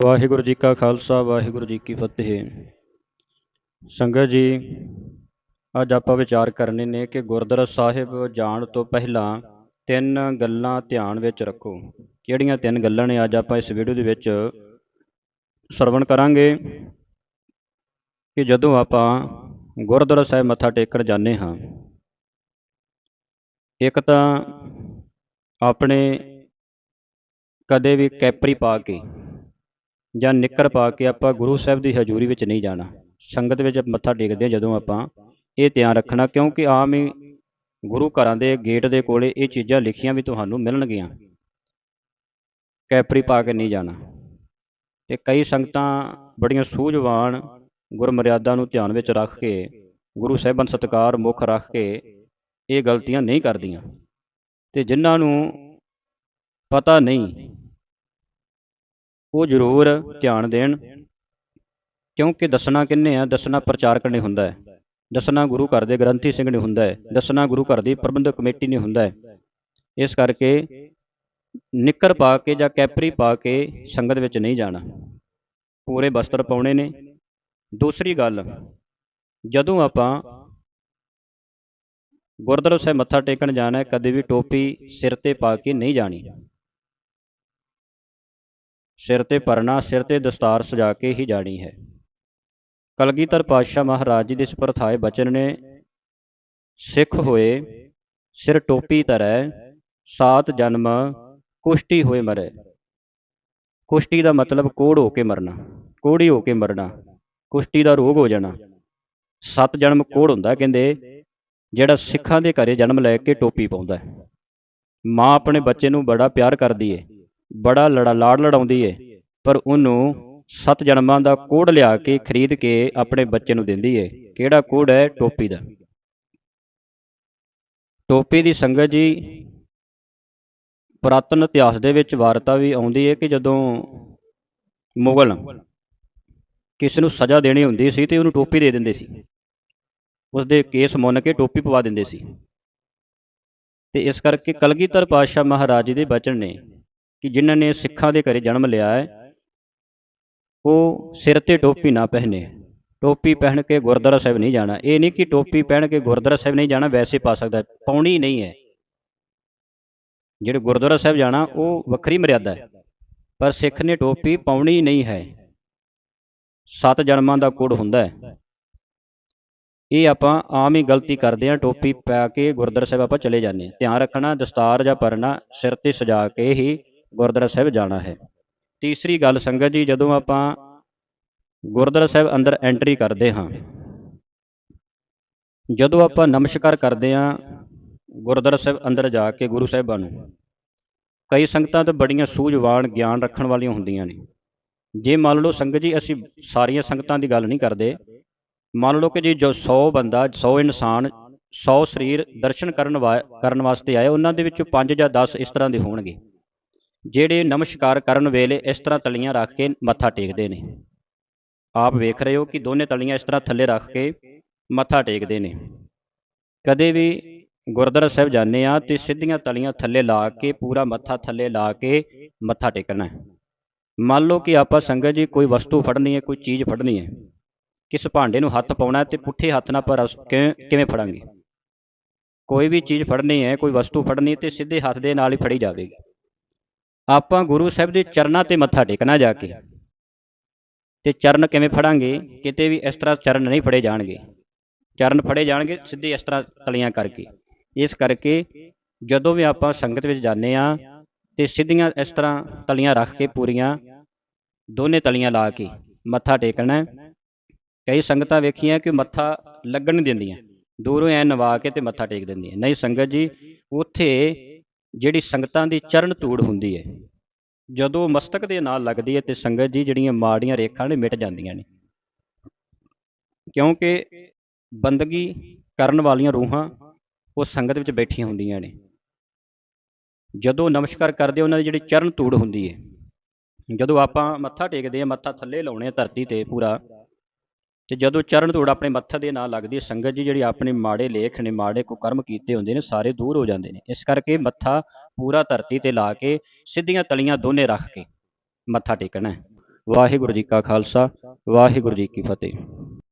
ਵਾਹਿਗੁਰੂ ਜੀ ਕਾ ਖਾਲਸਾ, ਵਾਹਿਗੁਰੂ ਜੀ ਕੀ ਫਤਿਹ। ਸੰਗਤ ਜੀ, ਅੱਜ ਆਪਾਂ ਵਿਚਾਰ ਕਰਨੇ ਨੇ ਕਿ ਗੁਰਦੁਆਰਾ ਸਾਹਿਬ ਜਾਣ ਤੋਂ ਪਹਿਲਾਂ ਤਿੰਨ ਗੱਲਾਂ ਧਿਆਨ ਵਿੱਚ ਰੱਖੋ। ਕਿਹੜੀਆਂ ਤਿੰਨ ਗੱਲਾਂ ਨੇ ਅੱਜ ਆਪਾਂ ਇਸ ਵੀਡੀਓ ਦੇ ਵਿੱਚ ਸਰਵਣ ਕਰਾਂਗੇ ਕਿ ਜਦੋਂ ਆਪਾਂ ਗੁਰਦੁਆਰਾ ਸਾਹਿਬ ਮੱਥਾ ਟੇਕਣ ਜਾਂਦੇ ਹਾਂ, ਇੱਕ ਤਾਂ ਆਪਣੇ ਕਦੇ ਵੀ ਕੈਪਰੀ ਪਾ ਕੇ ਜਾਂ ਨਿੱਕਰ ਪਾ ਕੇ ਆਪਾਂ ਗੁਰੂ ਸਾਹਿਬ ਦੀ ਹਜ਼ੂਰੀ ਵਿੱਚ ਨਹੀਂ ਜਾਣਾ। ਸੰਗਤ ਵਿੱਚ ਮੱਥਾ ਟੇਕਦੇ ਹਾਂ ਜਦੋਂ ਆਪਾਂ ਇਹ ਧਿਆਨ ਰੱਖਣਾ, ਕਿਉਂਕਿ ਆਮ ਹੀ ਗੁਰੂ ਘਰਾਂ ਦੇ ਗੇਟ ਦੇ ਕੋਲੇ ਇਹ ਚੀਜ਼ਾਂ ਲਿਖੀਆਂ ਵੀ ਤੁਹਾਨੂੰ ਮਿਲਣਗੀਆਂ। ਕੈਪਰੀ ਪਾ ਕੇ ਨਹੀਂ ਜਾਣਾ। ਤੇ ਕਈ ਸੰਗਤਾਂ ਬੜੀਆਂ ਸੂਝਵਾਨ ਗੁਰਮਰਿਆਦਾ ਨੂੰ ਧਿਆਨ ਵਿੱਚ ਰੱਖ ਕੇ, ਗੁਰੂ ਸਾਹਿਬਾਨ ਸਤਿਕਾਰ ਮੁੱਖ ਰੱਖ ਕੇ ਇਹ ਗਲਤੀਆਂ ਨਹੀਂ ਕਰਦੀਆਂ। ਤੇ ਜਿਨ੍ਹਾਂ ਨੂੰ ਪਤਾ ਨਹੀਂ ਉਹ ਜ਼ਰੂਰ ਧਿਆਨ ਦੇਣ, ਕਿਉਂਕਿ ਦੱਸਣਾ ਕਿੰਨੇ ਆ, ਦੱਸਣਾ ਪ੍ਰਚਾਰਕ ਨੇ ਹੁੰਦਾ ਹੈ। ਦੱਸਣਾ ਗੁਰੂ ਘਰ ਦੇ ਗ੍ਰੰਥੀ ਸਿੰਘ ਨੇ ਹੁੰਦਾ ਹੈ, ਦੱਸਣਾ ਗੁਰੂ ਘਰ ਦੀ ਪ੍ਰਬੰਧਕ ਕਮੇਟੀ ਨੇ ਹੁੰਦਾ ਹੈ। ਇਸ ਕਰਕੇ ਨਿੱਕਰ ਪਾ ਕੇ ਜਾਂ ਕੈਪਰੀ ਪਾ ਕੇ ਸੰਗਤ ਵਿੱਚ ਨਹੀਂ ਜਾਣਾ। ਪੂਰੇ ਵਸਤਰ ਪਾਉਣੇ ਨੇ। ਦੂਸਰੀ ਗੱਲ, ਜਦੋਂ ਆਪਾਂ ਗੁਰਦੁਆਰਾ ਸਾਹਿਬ ਮੱਥਾ ਟੇਕਣ ਜਾਣਾ ਕਦੇ ਵੀ ਟੋਪੀ ਸਿਰ ਤੇ ਪਾ ਕੇ ਨਹੀਂ ਜਾਣੀ। ਸਿਰ ਤੇ ਪਰਨਾ, ਸਿਰ ਤੇ ਦਸਤਾਰ ਸਜਾ ਕੇ ਹੀ ਜਾਣੀ ਹੈ। ਕਲਗੀਧਰ ਪਾਤਸ਼ਾਹ ਮਹਾਰਾਜ ਜੀ ਦੇ ਇਸ ਬਚਨ ਨੇ, ਸਿੱਖ ਹੋਏ, ਸਿਰ ਟੋਪੀ ਧਰੈ, ਸਾਤ ਜਨਮ ਕੁਸ਼ਟੀ ਹੋਏ ਮਰੈ। ਕੁਸ਼ਟੀ ਦਾ ਮਤਲਬ ਕੋੜ ਹੋ ਕੇ ਮਰਨਾ, ਕੋੜੀ ਹੋ ਕੇ ਮਰਨਾ ਕੁਸ਼ਟੀ ਦਾ ਰੋਗ ਹੋ ਜਾਣਾ। ਸੱਤ ਜਨਮ ਕੋੜ ਹੁੰਦਾ ਕਹਿੰਦੇ, ਜਿਹੜਾ ਸਿੱਖਾਂ ਦੇ ਘਰੇ ਜਨਮ ਲੈ ਕੇ ਟੋਪੀ ਪਾਉਂਦਾ ਮਾਂ ਆਪਣੇ ਬੱਚੇ ਨੂੰ ਬੜਾ ਪਿਆਰ ਕਰਦੀ ਏ। ਬੜਾ ਲੜਾ ਲਾੜ ਲੜਾਉਂਦੀ ਏ। ਪਰ ਉਹਨੂੰ ਸੱਤ ਜਨਮਾਂ ਦਾ ਕੋੜ ਲਿਆ ਕੇ ਖਰੀਦ ਕੇ ਆਪਣੇ ਬੱਚੇ ਨੂੰ ਦਿੰਦੀ ਏ। ਕਿਹੜਾ ਕੋੜ ਹੈ? ਟੋਪੀ ਦਾ। ਟੋਪੀ ਦੀ ਸੰਗਤ ਜੀ ਪੁਰਾਤਨ ਇਤਿਹਾਸ ਦੇ ਵਿੱਚ ਵਾਰਤਾ ਵੀ ਆਉਂਦੀ ਹੈ ਕਿ ਜਦੋਂ ਮੁਗਲ ਕਿਸੇ ਨੂੰ ਸਜ਼ਾ ਦੇਣੀ ਹੁੰਦੀ ਸੀ ਤੇ ਉਹਨੂੰ ਟੋਪੀ ਦੇ ਦਿੰਦੇ ਸੀ। ਉਸ ਦੇ ਕੇਸ ਮੁੰਨ ਕੇ ਟੋਪੀ ਪਵਾ ਦਿੰਦੇ ਸੀ। ਤੇ ਇਸ ਕਰਕੇ ਕਲਗੀਧਰ ਪਾਤਸ਼ਾਹ ਮਹਾਰਾਜ ਜੀ ਦੇ ਬਚਨ ਨੇ ਕਿ ਜਿਨ੍ਹਾਂ ਨੇ ਸਿੱਖਾਂ ਦੇ ਘਰੇ ਜਨਮ ਲਿਆ ਹੈ, ਉਹ ਸਿਰ ਤੇ ਟੋਪੀ ਨਾ ਪਹਿਨੇ। ਟੋਪੀ ਪਹਿਨ ਕੇ ਗੁਰਦੁਆਰਾ ਸਾਹਿਬ ਨਹੀਂ ਜਾਣਾ। ਇਹ ਨਹੀਂ ਕਿ ਟੋਪੀ ਪਹਿਨ ਕੇ ਗੁਰਦੁਆਰਾ ਸਾਹਿਬ ਨਹੀਂ ਜਾਣਾ, ਵੈਸੇ ਪਾ ਸਕਦਾ ਪਾਉਣੀ ਨਹੀਂ ਹੈ। ਜਿਹੜੇ ਗੁਰਦੁਆਰਾ ਸਾਹਿਬ ਜਾਣਾ, ਉਹ ਵੱਖਰੀ ਮਰਿਆਦਾ ਹੈ। ਪਰ ਸਿੱਖ ਨੇ ਟੋਪੀ ਪਾਉਣੀ ਨਹੀਂ ਹੈ। ਸੱਤ ਜਨਮਾਂ ਦਾ ਕੋਡ ਹੁੰਦਾ ਹੈ। ਇਹ ਆਪਾਂ ਆਮ ਹੀ ਗਲਤੀ ਕਰਦੇ ਹਾਂ। ਟੋਪੀ ਪਾ ਕੇ ਗੁਰਦੁਆਰਾ ਸਾਹਿਬ ਆਪਾਂ ਚਲੇ ਜਾਂਦੇ ਹਾਂ। ਧਿਆਨ ਰੱਖਣਾ, ਦਸਤਾਰ ਜਾਂ ਪਰਨਾ ਸਿਰ ਤੇ ਸਜਾ ਕੇ ਹੀ ਗੁਰਦੁਆਰਾ ਸਾਹਿਬ ਜਾਣਾ ਹੈ। ਤੀਸਰੀ ਗੱਲ ਸੰਗਤ ਜੀ, ਜਦੋਂ ਆਪਾਂ ਗੁਰਦੁਆਰਾ ਸਾਹਿਬ ਅੰਦਰ ਐਂਟਰੀ ਕਰਦੇ ਹਾਂ, ਜਦੋਂ ਆਪਾਂ ਨਮਸਕਾਰ ਕਰਦੇ ਹਾਂ ਗੁਰਦੁਆਰਾ ਸਾਹਿਬ ਅੰਦਰ ਜਾ ਕੇ ਗੁਰੂ ਸਾਹਿਬਾਂ ਨੂੰ, ਕਈ ਸੰਗਤਾਂ ਤਾਂ ਬੜੀਆਂ ਸੂਝਵਾਨ, ਗਿਆਨ ਰੱਖਣ ਵਾਲੀਆਂ ਹੁੰਦੀਆਂ ਨੇ। ਜੇ ਮੰਨ ਲਓ ਸੰਗਤ ਜੀ, ਅਸੀਂ ਸਾਰੀਆਂ ਸੰਗਤਾਂ ਦੀ ਗੱਲ ਨਹੀਂ ਕਰਦੇ, ਮੰਨ ਲਓ ਕਿ ਜੀ ਜੋ 100 ਬੰਦਾ 100 ਇਨਸਾਨ 100 ਸਰੀਰ ਦਰਸ਼ਨ ਕਰਨ ਕਰਨ ਵਾਸਤੇ ਆਏ, ਉਹਨਾਂ ਦੇ ਵਿੱਚੋਂ 5 ਜਾਂ 10 ਇਸ ਤਰ੍ਹਾਂ ਦੇ ਹੋਣਗੇ। ਜਿਹੜੇ ਨਮਸਕਾਰ ਕਰਨ ਵੇਲੇ ਇਸ ਤਰ੍ਹਾਂ ਤਲੀਆਂ ਰੱਖ ਕੇ ਮੱਥਾ ਟੇਕਦੇ ਨੇ। ਆਪ ਵੇਖ ਰਹੇ ਹੋ ਕਿ ਦੋਨੇ ਤਲੀਆਂ ਇਸ ਤਰ੍ਹਾਂ ਥੱਲੇ ਰੱਖ ਕੇ ਮੱਥਾ ਟੇਕਦੇ ਨੇ। ਕਦੇ ਵੀ ਗੁਰਦੁਆਰਾ ਸਾਹਿਬ ਜਾਂਦੇ ਆ ਤੇ ਸਿੱਧੀਆਂ ਤਲੀਆਂ ਥੱਲੇ ਲਾ ਕੇ, ਪੂਰਾ ਮੱਥਾ ਥੱਲੇ ਲਾ ਕੇ ਮੱਥਾ ਟੇਕਣਾ ਹੈ। ਮੰਨ ਲਓ ਕਿ ਆਪਾਂ ਸੰਗਤ ਜੀ ਕੋਈ ਵਸਤੂ ਫੜਨੀ ਹੈ, ਕੋਈ ਚੀਜ਼ ਫੜਨੀ ਹੈ, ਕਿਸ ਭਾਂਡੇ ਨੂੰ ਹੱਥ ਪਾਉਣਾ ਤੇ ਪੁੱਠੇ ਹੱਥ ਨਾਲ ਪਰ ਕਿਵੇਂ ਫੜਾਂਗੇ? ਕੋਈ ਵੀ ਚੀਜ਼ ਫੜਨੀ ਹੈ, ਕੋਈ ਵਸਤੂ ਫੜਨੀ ਤੇ ਸਿੱਧੇ ਹੱਥ ਦੇ ਨਾਲ ਹੀ ਫੜੀ ਜਾਵੇਗੀ। ਆਪਾਂ ਗੁਰੂ ਸਾਹਿਬ ਦੇ ਚਰਨਾਂ ਤੇ ਮੱਥਾ ਟੇਕਣਾ ਜਾ ਕੇ। ਤੇ ਚਰਨ ਕਿਵੇਂ ਫੜਾਂਗੇ? ਕਿਤੇ ਵੀ ਇਸ ਤਰ੍ਹਾਂ ਚਰਨ ਨਹੀਂ ਫੜੇ ਜਾਣਗੇ। ਚਰਨ ਫੜੇ ਜਾਣਗੇ ਸਿੱਧੇ ਇਸ ਤਰ੍ਹਾਂ ਤਲੀਆਂ ਕਰਕੇ। ਇਸ ਕਰਕੇ ਜਦੋਂ ਵੀ ਆਪਾਂ ਸੰਗਤ ਵਿੱਚ ਜਾਂਦੇ ਆ ਤੇ ਸਿੱਧੀਆਂ ਇਸ ਤਰ੍ਹਾਂ ਤਲੀਆਂ ਰੱਖ ਕੇ ਪੂਰੀਆਂ ਦੋਨੇ ਤਲੀਆਂ ਲਾ ਕੇ ਮੱਥਾ ਟੇਕਣਾ ਕਈ ਸੰਗਤਾਂ ਵੇਖੀਆਂ ਕਿ ਮੱਥਾ ਲੱਗਣ ਨਹੀਂ ਦਿੰਦੀਆਂ। ਦੂਰੋਂ ਐ ਨਵਾ ਕੇ ਤੇ ਮੱਥਾ ਟੇਕ ਦਿੰਦੀਆਂ। ਨਹੀਂ ਸੰਗਤ ਜੀ, ਉੱਥੇ ਜਿਹੜੀ ਸੰਗਤਾਂ ਦੀ ਚਰਨ ਧੂੜ ਹੁੰਦੀ ਹੈ ਜਦੋਂ ਮਸਤਕ ਦੇ ਨਾਲ ਲੱਗਦੀ ਹੈ ਤੇ ਸੰਗਤ ਜੀ ਜਿਹੜੀਆਂ ਮਾੜੀਆਂ ਰੇਖਾਂ ਨੇ ਮਿਟ ਜਾਂਦੀਆਂ ਨੇ। ਕਿਉਂਕਿ ਬੰਦਗੀ ਕਰਨ ਵਾਲੀਆਂ ਰੂਹਾਂ ਉਹ ਸੰਗਤ ਵਿੱਚ ਬੈਠੀਆਂ ਹੁੰਦੀਆਂ ਨੇ। ਜਦੋਂ ਨਮਸਕਾਰ ਕਰਦੇ ਉਹਨਾਂ ਦੀ ਜਿਹੜੀ ਚਰਨ ਧੂੜ ਹੁੰਦੀ ਹੈ ਜਦੋਂ ਆਪਾਂ ਮੱਥਾ ਟੇਕਦੇ ਆ, ਮੱਥਾ ਥੱਲੇ ਲਾਉਣੇ ਆ ਧਰਤੀ ਤੇ ਪੂਰਾ ਤੇ ਜਦੋਂ ਚਰਨ ਧੂੜ ਆਪਣੇ ਮੱਥੇ ਦੇ ਨਾਲ ਲੱਗਦੀ ਹੈ, ਸੰਗਤ ਜੀ ਜਿਹੜੀ ਆਪਣੇ ਮਾੜੇ ਲੇਖ ਨੇ ਮਾੜੇ ਕੋ ਕਰਮ ਕੀਤੇ ਹੁੰਦੇ ਨੇ, ਸਾਰੇ ਦੂਰ ਹੋ ਜਾਂਦੇ ਨੇ। ਇਸ ਕਰਕੇ ਮੱਥਾ ਪੂਰਾ ਧਰਤੀ ਤੇ ਲਾ ਕੇ ਸਿੱਧੀਆਂ ਤਲੀਆਂ ਦੋਨੇ ਰੱਖ ਕੇ ਮੱਥਾ ਟੇਕਣਾ ਹੈ। ਵਾਹਿਗੁਰੂ ਜੀ ਕਾ ਖਾਲਸਾ, ਵਾਹਿਗੁਰੂ ਜੀ ਕੀ ਫਤਿਹ।